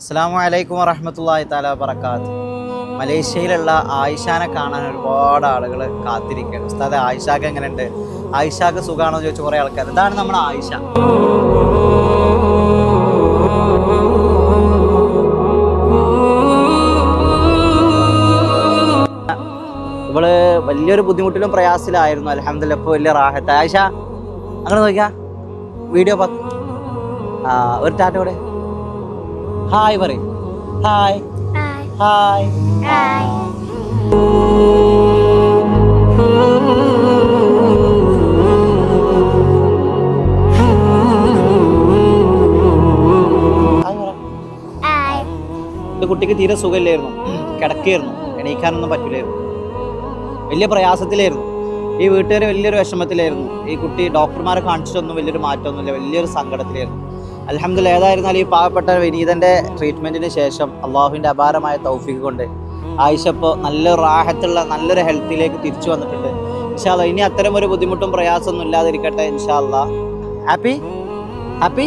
അസ്സാം വലൈക്കും വറഹമത്തല്ലാഹി താല വബർക്കാത്ത് മലേഷ്യയിലുള്ള ആയിഷാനെ കാണാൻ ഒരുപാട് ആളുകൾ കാത്തിരിക്കുകയാണ്. ഉസ്താദ് ആയിഷാക്ക് എങ്ങനെയുണ്ട്? ആയിഷാക്ക് സുഖമാണോ എന്ന് ചോദിച്ച കുറേ ആൾക്കാർ ഇതാണ് നമ്മുടെ ആയിഷ. ഇവൾ വലിയൊരു ബുദ്ധിമുട്ടിലും പ്രയാസത്തിലായിരുന്നു. അലഹമില്ല ഇപ്പോൾ വലിയ റാഹത്ത്. ആയിഷ അങ്ങനെ നോക്കിയാ? വീഡിയോ ആ ഒരു ടാറ്റ കൂടെ. ഹായ് പറയും. ഹായ്. ഹായ്. കുട്ടിക്ക് തീരെ സുഖമില്ലായിരുന്നു. കിടക്കായിരുന്നു. എണീക്കാനൊന്നും പറ്റില്ലായിരുന്നു. വലിയ പ്രയാസത്തിലായിരുന്നു. ഈ വീട്ടുകാർ വലിയൊരു വിഷമത്തിലായിരുന്നു. ഈ കുട്ടി ഡോക്ടർമാരെ കാണിച്ചിട്ടൊന്നും വലിയൊരു മാറ്റമൊന്നുമില്ല. വലിയൊരു സങ്കടത്തിലായിരുന്നു. അലഹമ്മദില്ല ഏതായിരുന്നാലും ഈ പാവപ്പെട്ട വിനീതന്റെ ട്രീറ്റ്മെന്റിന് ശേഷം അള്ളാഹുവിന്റെ അപാരമായ തൗഫീഖ് കൊണ്ട് ആയിഷ ഇപ്പോൾ നല്ലൊരു റാഹത്തുള്ള നല്ലൊരു ഹെൽത്തിലേക്ക് തിരിച്ചു വന്നിട്ടുണ്ട്. ഇൻഷാല്ല ഇനി അത്തരം ഒരു ബുദ്ധിമുട്ടും പ്രയാസമൊന്നും ഇല്ലാതിരിക്കട്ടെ ഇൻഷാല്ല ഹാപ്പി? ഹാപ്പി?